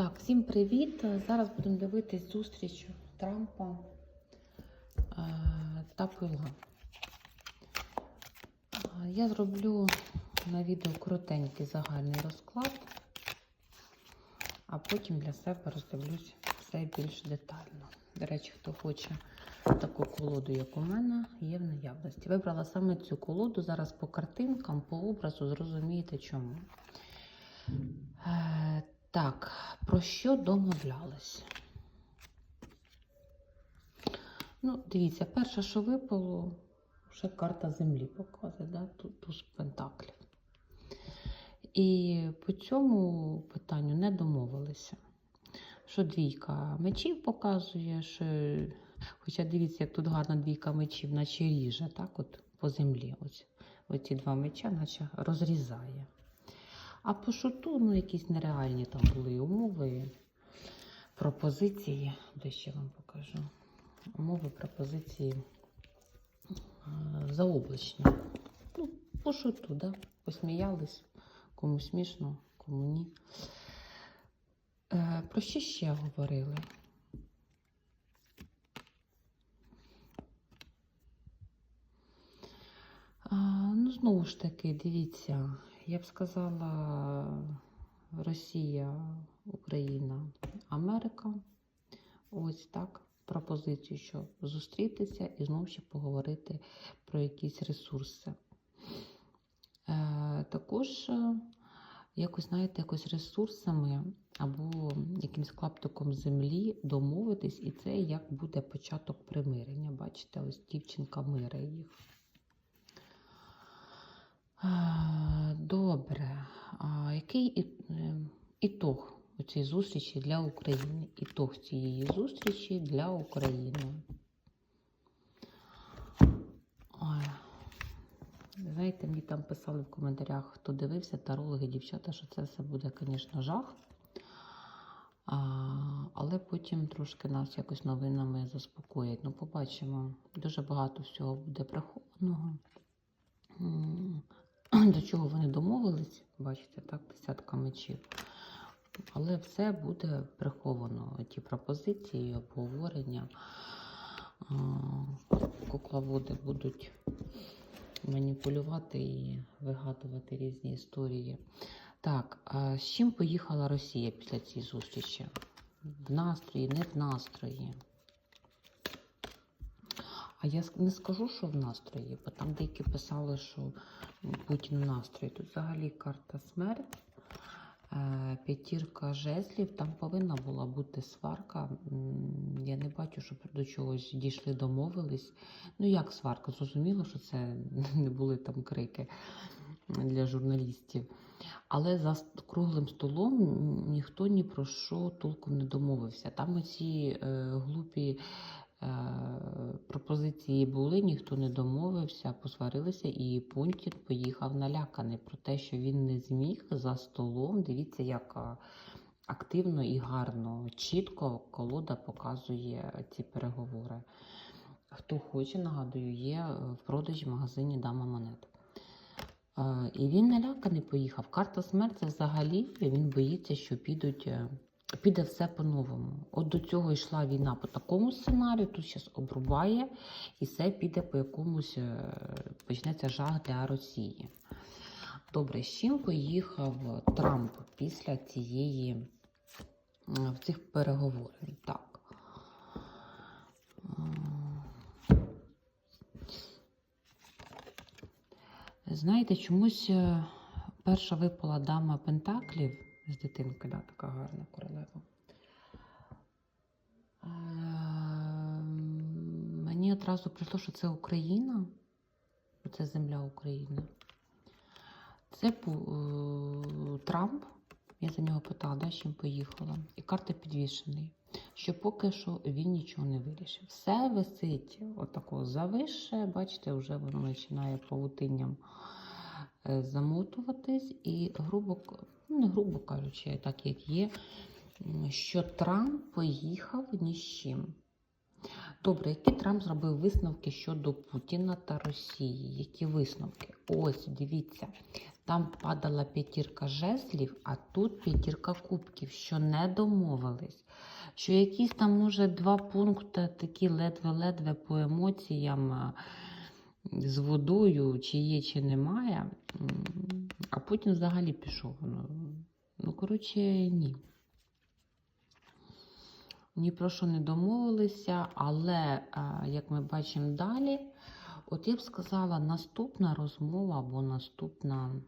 Так, всім привіт. Зараз будемо дивитись зустріч Трампа е, та Пила. Е, Я зроблю на відео коротенький загальний розклад, а потім для себе роздивлюсь все більш детально. До речі, хто хоче таку колоду, як у мене, є в наявності. Вибрала саме цю колоду. Зараз по картинкам, по образу зрозумієте чому. Так, про що домовлялись? Ну, дивіться, перше, що випало, вже карта землі показує, да? тут туз пентаклів. І по цьому питанню не домовилися. Що двійка мечів показує, що... хоча дивіться, як тут гарна двійка мечів, наче ріже, так, от по землі. Ось, оці два меча, наче розрізає. А по шуту, ну, якісь нереальні там були умови, пропозиції. Де ще вам покажу. Умови, пропозиції е, заоблачні. Ну, по шуту, да? Посміялись, кому смішно, кому ні. Е, про що ще говорили? Ну, знову ж таки, дивіться, я б сказала Росія, Україна, Америка. Ось так. Пропозицію, що зустрітися і знову ще поговорити про якісь ресурси. Е, також, е, якось, знаєте, якось ресурсами або якимсь клаптиком землі домовитись, і це як буде початок примирення. Бачите, ось дівчинка мире їх. Добре. Який е, ітог у цій зустрічі для України? Ітог цієї зустрічі для України. Знаєте, мені там писали в коментарях, хто дивився, тарологи, дівчата, що це все буде, звісно, жах. А, але потім трошки нас якось новинами заспокоять. Ну, побачимо. Дуже багато всього буде прихованого. До чого вони домовились, бачите, так, десятка мечів. Але все буде приховано. Ті пропозиції, обговорення. Кукловоди будуть маніпулювати і вигадувати різні історії. Так, а з чим поїхала Росія після цієї зустрічі? В настрої, не в настрої. А я не скажу, що в настрої, бо там деякі писали, що Путін в настрої. Тут взагалі карта смерть, е, п'ятірка жезлів, там повинна була бути сварка. Я не бачу, щоб до чогось дійшли, домовились. Ну як сварка? Зрозуміло, що це не були там крики для журналістів. Але за круглим столом ніхто ні про що толком не домовився. Там оці е, глупі пропозиції були, ніхто не домовився, посварилися, і Пунтін поїхав наляканий про те, що він не зміг за столом. Дивіться, як активно і гарно, чітко колода показує ці переговори. Хто хоче, нагадую, є е, в продажі в магазині Дама Монет. Е, І він наляканий поїхав. Карта смерті взагалі він боїться, що підуть, е, піде все по-новому. От до цього йшла війна по такому сценарію, тут зараз обрубає, і все піде по якомусь, е, почнеться жах для Росії. Добре, з чим поїхав Трамп після цієї цих переговорів? Так. Знаєте, чомусь е, перша випала дама Пентаклів з дитинкою, да, така гарна королева. Е, Мені одразу прийшло, що це Україна, що це земля України. Це е, Трамп. Я за нього питала, да, з чим поїхала. І карта підвішений. Що поки що він нічого не вирішив. Все висить отако завище, бачите, вже воно починає павутинням замотуватись. І грубо, ну не грубо кажучи, так як є, що Трамп поїхав ні з чим. Добре, які Трамп зробив висновки щодо Путіна та Росії? Які висновки? Ось, дивіться, Там падала п'ятірка жезлів, а тут п'ятірка кубків, що не домовились. Що якісь там, може, два пункти такі ледве-ледве по емоціям з водою, чи є, чи немає. А потім взагалі пішов. Ну, ну коротше, ні. Ні про що не домовилися, але, як ми бачимо далі, от я б сказала, наступна розмова або наступна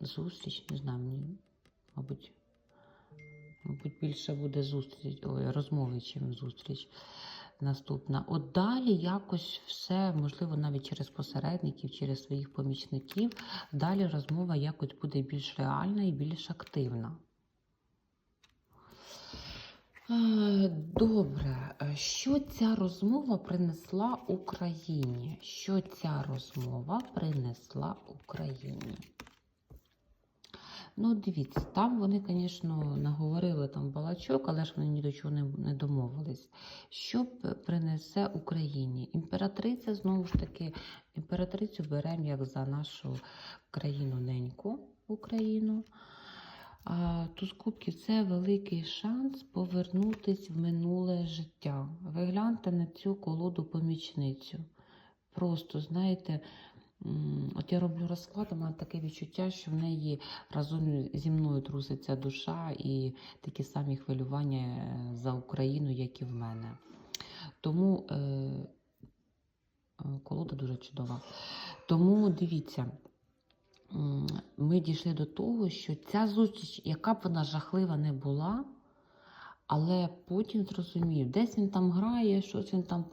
зустріч, не знаю, мені, мабуть, мабуть, більше буде зустріч, ой, розмови, чим зустріч наступна. От далі якось все, можливо, навіть через посередників, через своїх помічників, далі розмова якось буде більш реальна і більш активна. Е, Добре, що ця розмова принесла Україні? Що ця розмова принесла Україні? Ну, дивіться, там вони, звісно, наговорили там балачок, але ж вони ні до чого не, не домовились. Що принесе Україні? Імператриця, знову ж таки, імператрицю беремо як за нашу країну неньку Україну. Туз кубків це великий шанс повернутись в минуле життя. Ви гляньте на цю колоду помічницю. Просто, знаєте, от я роблю розклад, мене таке відчуття, що в неї разом зі мною труситься душа і такі самі хвилювання е, за Україну, як і в мене. Тому е, е, колода дуже чудова. Тому дивіться. Ми дійшли до того, що ця зустріч, яка б вона жахлива не була, але Путін зрозумів, десь він там грає, щось він там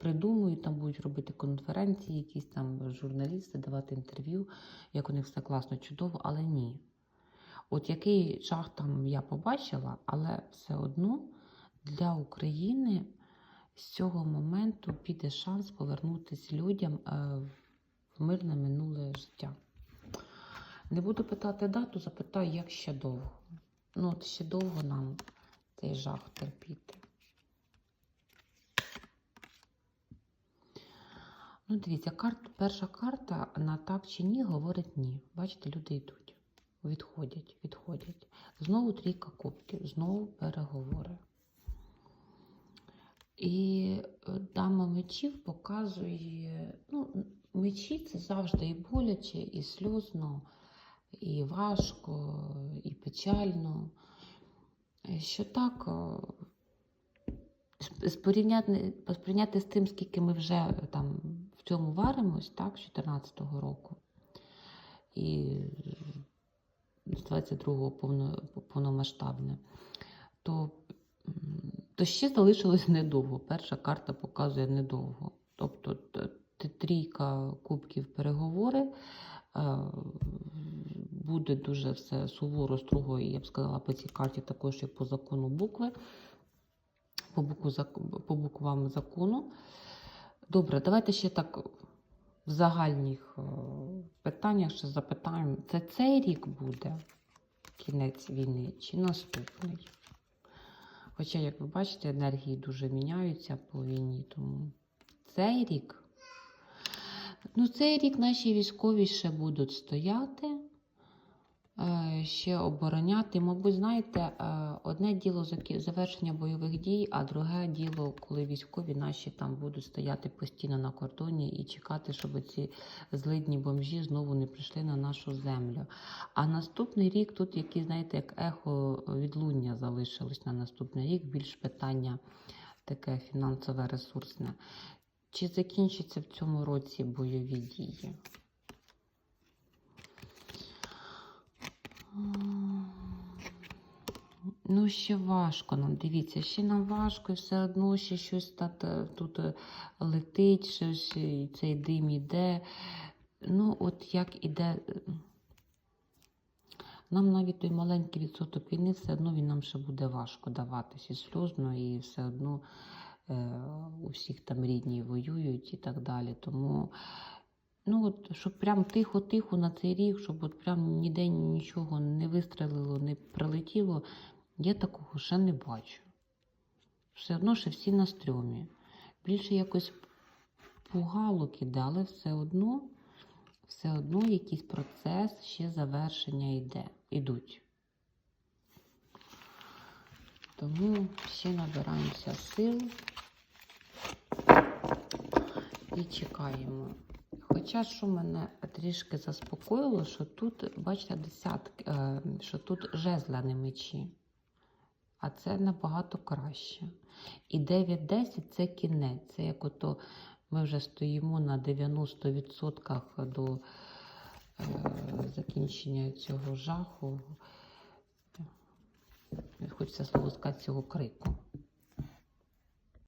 придумує, там будуть робити конференції, якісь там журналісти, давати інтерв'ю, як у них все класно, чудово, але ні. От який жах там я побачила, але все одно для України з цього моменту піде шанс повернутися людям е, в мирне минуле життя. Не буду питати дату, запитаю, як ще довго. Ну, от ще довго нам цей жах терпіти. Ну, дивіться, карт, перша карта на так чи ні говорить ні. Бачите, люди йдуть, відходять, відходять. Знову трійка кубків, знову переговори. І е, дама мечів показує, ну, мечі це завжди і боляче, і сльозно, і важко, і печально. Е, Що так, е, с- спорівняти, з тим, скільки ми вже е, там в цьому варимось, так, з 14-го року, і з 22-го повно, повномасштабне, то, то ще залишилось недовго. Перша карта показує недовго. Тобто трійка кубків переговори. Буде дуже все суворо, строго, і я б сказала, по цій карті також і по закону букви, по, букву, по буквам закону. Добре, давайте ще так в загальних е, питаннях ще запитаємо. Це цей рік буде кінець війни чи наступний? Хоча, як ви бачите, енергії дуже міняються по війні, тому цей рік. Ну, цей рік наші військові ще будуть стояти, ще обороняти. Мабуть, знаєте, е, одне діло завершення бойових дій, а друге діло, коли військові наші там будуть стояти постійно на кордоні і чекати, щоб ці злидні бомжі знову не прийшли на нашу землю. А наступний рік тут, які, знаєте, як ехо відлуння залишилось на наступний рік, більш питання таке фінансове, ресурсне. Чи закінчаться в цьому році бойові дії? Ну, ще важко нам, дивіться, ще нам важко, і все одно ще щось та- та- тут е, летить, щось, і цей дим іде. Ну, от як іде. е, Нам навіть той маленький відсоток війни, все одно він нам ще буде важко даватись і сльозно, і все одно е, у всіх там рідні воюють і так далі. Тому, ну от, щоб прям тихо-тихо на цей рік, щоб от прям ніде нічого не вистрелило, не прилетіло, я такого ще не бачу. Все одно ще всі на стрьомі. Більше якось пугало але все одно, все одно якийсь процес, ще завершення йде, ідуть. Тому ще набираємося сил і чекаємо. Хоча що мене трішки заспокоїло, що тут, бачите, десятки, е, що тут жезли, а не мечі. А це набагато краще. І 9-10 це кінець. Це як ото ми вже стоїмо на 90% до е, закінчення цього жаху. Хочеться слово сказати цього крику.